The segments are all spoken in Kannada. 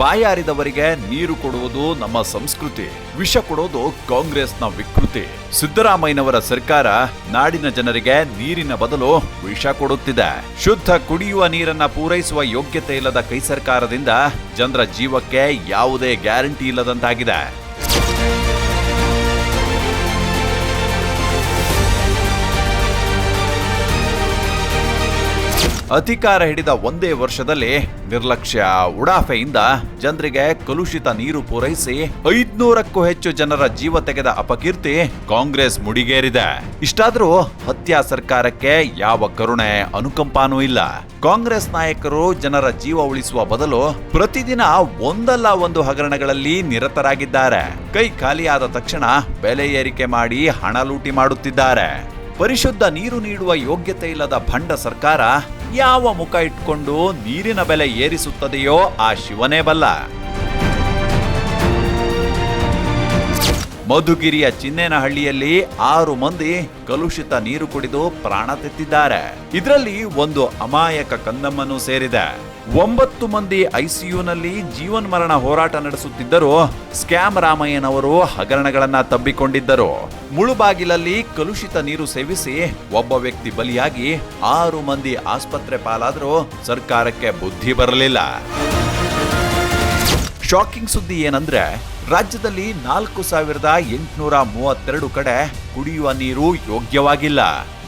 ಬಾಯಾರಿದವರಿಗೆ ನೀರು ಕೊಡುವುದು ನಮ್ಮ ಸಂಸ್ಕೃತಿ. ವಿಷ ಕೊಡೋದು ಕಾಂಗ್ರೆಸ್ನ ವಿಕೃತಿ. ಸಿದ್ದರಾಮಯ್ಯನವರ ಸರ್ಕಾರ ನಾಡಿನ ಜನರಿಗೆ ನೀರಿನ ಬದಲು ವಿಷ ಕೊಡುತ್ತಿದೆ. ಶುದ್ಧ ಕುಡಿಯುವ ನೀರನ್ನ ಪೂರೈಸುವ ಯೋಗ್ಯತೆ ಇಲ್ಲದ ಕೈ ಸರ್ಕಾರದಿಂದ ಜನರ ಜೀವಕ್ಕೆ ಯಾವುದೇ ಗ್ಯಾರಂಟಿ ಇಲ್ಲದಂತಾಗಿದೆ. ಅಧಿಕಾರ ಹಿಡಿದ ಒಂದೇ ವರ್ಷದಲ್ಲಿ ನಿರ್ಲಕ್ಷ್ಯ, ಉಡಾಫೆಯಿಂದ ಜನರಿಗೆ ಕಲುಷಿತ ನೀರು ಪೂರೈಸಿ ಐದ್ನೂರಕ್ಕೂ ಹೆಚ್ಚು ಜನರ ಜೀವ ತೆಗೆದ ಅಪಕೀರ್ತಿ ಕಾಂಗ್ರೆಸ್ ಮುಡಿಗೇರಿದೆ. ಇಷ್ಟಾದ್ರೂ ಹತ್ಯಾ ಸರ್ಕಾರಕ್ಕೆ ಯಾವ ಕರುಣೆ, ಅನುಕಂಪಾನೂ ಇಲ್ಲ. ಕಾಂಗ್ರೆಸ್ ನಾಯಕರು ಜನರ ಜೀವ ಉಳಿಸುವ ಬದಲು ಪ್ರತಿದಿನ ಒಂದಲ್ಲ ಒಂದು ಹಗರಣಗಳಲ್ಲಿ ನಿರತರಾಗಿದ್ದಾರೆ. ಕೈ ಖಾಲಿಯಾದ ತಕ್ಷಣ ಬೆಲೆ ಏರಿಕೆ ಮಾಡಿ ಹಣ ಲೂಟಿ ಮಾಡುತ್ತಿದ್ದಾರೆ. ಪರಿಶುದ್ಧ ನೀರು ನೀಡುವ ಯೋಗ್ಯತೆ ಇಲ್ಲದ ಭಂಡ ಸರ್ಕಾರ ಯಾವ ಮುಖ ಇಟ್ಕೊಂಡು ನೀರಿನ ಬೆಲೆ ಏರಿಸುತ್ತದೆಯೋ ಆ ಶಿವನೇ ಬಲ್ಲ. ಮಧುಗಿರಿಯ ಚಿನ್ನೇನಹಳ್ಳಿಯಲ್ಲಿ ಆರು ಮಂದಿ ಕಲುಷಿತ ನೀರು ಕುಡಿದು ಪ್ರಾಣ ತೆತ್ತಿದ್ದಾರೆ. ಇದರಲ್ಲಿ ಒಂದು ಅಮಾಯಕ ಕಂದಮ್ಮನೂ ಸೇರಿದೆ. ಒಂಬತ್ತು ಮಂದಿ ಐಸಿಯುನಲ್ಲಿ ಜೀವನ್ಮರಣ ಹೋರಾಟ ನಡೆಸುತ್ತಿದ್ದರೂ ಸ್ಕ್ಯಾಮ್ ರಾಮಯ್ಯನವರು ಹಗರಣಗಳನ್ನ ತಬ್ಬಿಕೊಂಡಿದ್ದರು. ಮುಳುಬಾಗಿಲಲ್ಲಿ ಕಲುಷಿತ ನೀರು ಸೇವಿಸಿ ಒಬ್ಬ ವ್ಯಕ್ತಿ ಬಲಿಯಾಗಿ ಆರು ಮಂದಿ ಆಸ್ಪತ್ರೆ ಪಾಲಾದರೂ ಸರ್ಕಾರಕ್ಕೆ ಬುದ್ಧಿ ಬರಲಿಲ್ಲ. ಶಾಕಿಂಗ್ ಸುದ್ದಿ ಏನಂದ್ರೆ, ರಾಜ್ಯದಲ್ಲಿ ನಾಲ್ಕು ಸಾವಿರದ ಎಂಟುನೂರ ಮೂವತ್ತೆರಡು ಕಡೆ ಕುಡಿಯುವ ನೀರು ಯೋಗ್ಯವಾಗಿಲ್ಲ.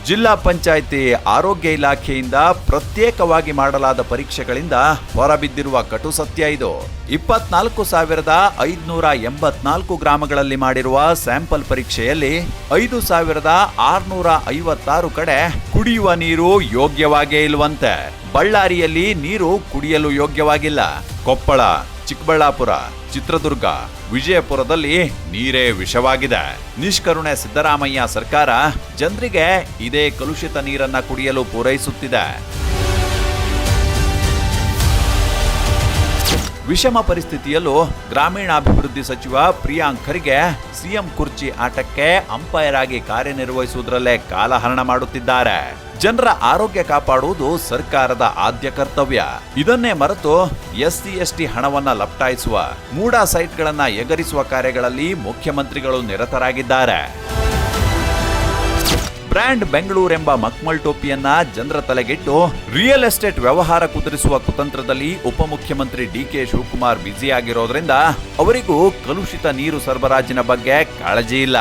ಜಿಲ್ಲಾ ಪಂಚಾಯಿತಿ ಆರೋಗ್ಯ ಇಲಾಖೆಯಿಂದ ಪ್ರತ್ಯೇಕವಾಗಿ ಮಾಡಲಾದ ಪರೀಕ್ಷೆಗಳಿಂದ ಹೊರಬಿದ್ದಿರುವ ಕಟು ಸತ್ಯ ಇದು. ಇಪ್ಪತ್ನಾಲ್ಕು ಸಾವಿರದ ಐದುನೂರ ಎಂಬತ್ನಾಲ್ಕು ಗ್ರಾಮಗಳಲ್ಲಿ ಮಾಡಿರುವ ಸ್ಯಾಂಪಲ್ ಪರೀಕ್ಷೆಯಲ್ಲಿ ಐದು ಸಾವಿರದ ಆರ್ನೂರ ಐವತ್ತಾರು ಕಡೆ ಕುಡಿಯುವ ನೀರು ಯೋಗ್ಯವಾಗೇ ಇಲ್ವಂತೆ. ಬಳ್ಳಾರಿಯಲ್ಲಿ ನೀರು ಕುಡಿಯಲು ಯೋಗ್ಯವಾಗಿಲ್ಲ. ಕೊಪ್ಪಳ ಚಿಕ್ಕಬಳ್ಳಾಪುರ ಚಿತ್ರದುರ್ಗ ವಿಜಯಪುರದಲ್ಲಿ ನೀರೇ ವಿಷವಾಗಿದೆ. ನಿಷ್ಕರುಣೆ ಸಿದ್ದರಾಮಯ್ಯ ಸರ್ಕಾರ ಜನರಿಗೆ ಇದೇ ಕಲುಷಿತ ನೀರನ್ನ ಕುಡಿಯಲು ಪೂರೈಸುತ್ತಿದೆ. ವಿಷಮ ಪರಿಸ್ಥಿತಿಯಲ್ಲೂ ಗ್ರಾಮೀಣಾಭಿವೃದ್ಧಿ ಸಚಿವ ಪ್ರಿಯಾಂಕ್ ಖರ್ಗೆ ಸಿಎಂ ಕುರ್ಚಿ ಆಟಕ್ಕೆ ಅಂಪೈರ್ ಆಗಿ ಕಾರ್ಯನಿರ್ವಹಿಸುವುದರಲ್ಲೇ ಕಾಲಹರಣ ಮಾಡುತ್ತಿದ್ದಾರೆ. ಜನರ ಆರೋಗ್ಯ ಕಾಪಾಡುವುದು ಸರ್ಕಾರದ ಆದ್ಯ ಕರ್ತವ್ಯ. ಇದನ್ನೇ ಮರೆತು ಎಸ್ಸಿ, ಎಸ್ಟಿ ಹಣವನ್ನ ಲಪ್ಟಾಯಿಸುವ ಮೂಡಾ ಸೈಟ್ಗಳನ್ನ ಎಗರಿಸುವ ಕಾರ್ಯಗಳಲ್ಲಿ ಮುಖ್ಯಮಂತ್ರಿಗಳು ನಿರತರಾಗಿದ್ದಾರೆ. ಬ್ರ್ಯಾಂಡ್ ಬೆಂಗಳೂರು ಎಂಬ ಮಕ್ಮಲ್ ಟೋಪಿಯನ್ನ ಜನರ ತಲೆಗಿಟ್ಟು ರಿಯಲ್ ಎಸ್ಟೇಟ್ ವ್ಯವಹಾರ ಕುದುರಿಸುವ ಕುತಂತ್ರದಲ್ಲಿ ಉಪಮುಖ್ಯಮಂತ್ರಿ ಡಿ ಕೆ ಶಿವಕುಮಾರ್ ಬ್ಯುಸಿಯಾಗಿರೋದ್ರಿಂದ ಅವರಿಗೂ ಕಲುಷಿತ ನೀರು ಸರಬರಾಜಿನ ಬಗ್ಗೆ ಕಾಳಜಿ ಇಲ್ಲ.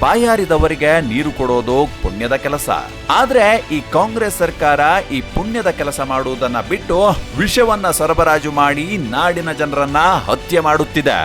ಬಾಯಾರಿದವರಿಗೆ ನೀರು ಕೊಡೋದು ಪುಣ್ಯದ ಕೆಲಸ. ಆದ್ರೆ ಈ ಕಾಂಗ್ರೆಸ್ ಸರ್ಕಾರ ಈ ಪುಣ್ಯದ ಕೆಲಸ ಮಾಡುವುದನ್ನ ಬಿಟ್ಟು ವಿಷವನ್ನ ಸರಬರಾಜು ಮಾಡಿ ನಾಡಿನ ಜನರನ್ನ ಹತ್ಯೆ ಮಾಡುತ್ತಿದೆ.